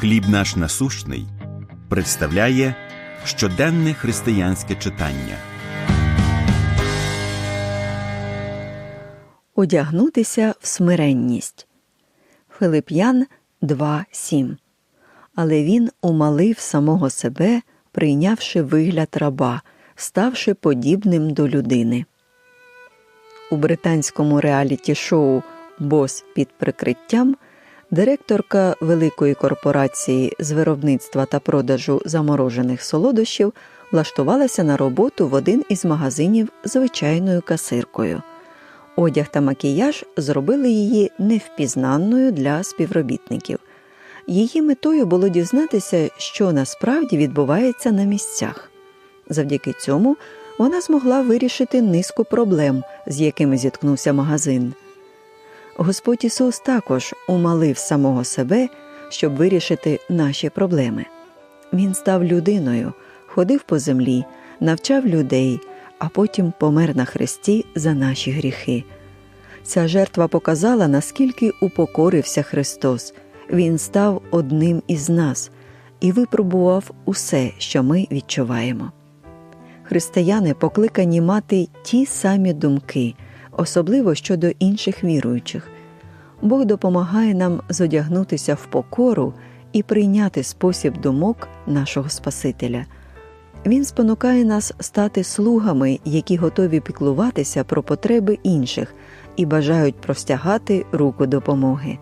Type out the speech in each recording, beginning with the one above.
Хліб наш насущний представляє щоденне християнське читання. Одягнутися в смиренність. Филип'ян 2.7 Але він умалив самого себе, прийнявши вигляд раба, ставши подібним до людини. У британському реаліті шоу Бос під прикриттям директорка великої корпорації з виробництва та продажу заморожених солодощів влаштувалася на роботу в один із магазинів звичайною касиркою. Одяг та макіяж зробили її невпізнанною для співробітників. Її метою було дізнатися, що насправді відбувається на місцях. Завдяки цьому вона змогла вирішити низку проблем, з якими зіткнувся магазин. Господь Ісус також умалив самого себе, щоб вирішити наші проблеми. Він став людиною, ходив по землі, навчав людей, а потім помер на хресті за наші гріхи. Ця жертва показала, наскільки упокорився Христос. Він став одним із нас і випробував усе, що ми відчуваємо. Християни покликані мати ті самі думки, особливо щодо інших віруючих. Бог допомагає нам зодягнутися в покору і прийняти спосіб думок нашого Спасителя. Він спонукає нас стати слугами, які готові піклуватися про потреби інших і бажають простягати руку допомоги.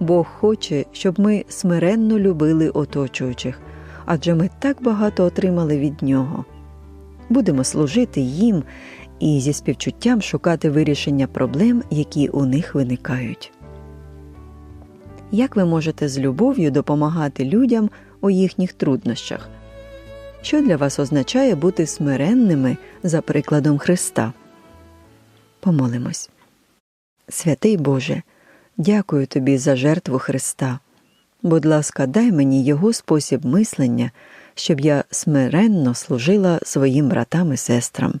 Бог хоче, щоб ми смиренно любили оточуючих, адже ми так багато отримали від нього. Будемо служити їм і зі співчуттям шукати вирішення проблем, які у них виникають. Як ви можете з любов'ю допомагати людям у їхніх труднощах? Що для вас означає бути смиренними за прикладом Христа? Помолимось. Святий Боже, дякую тобі за жертву Христа. Будь ласка, дай мені Його спосіб мислення, щоб я смиренно служила своїм братам і сестрам.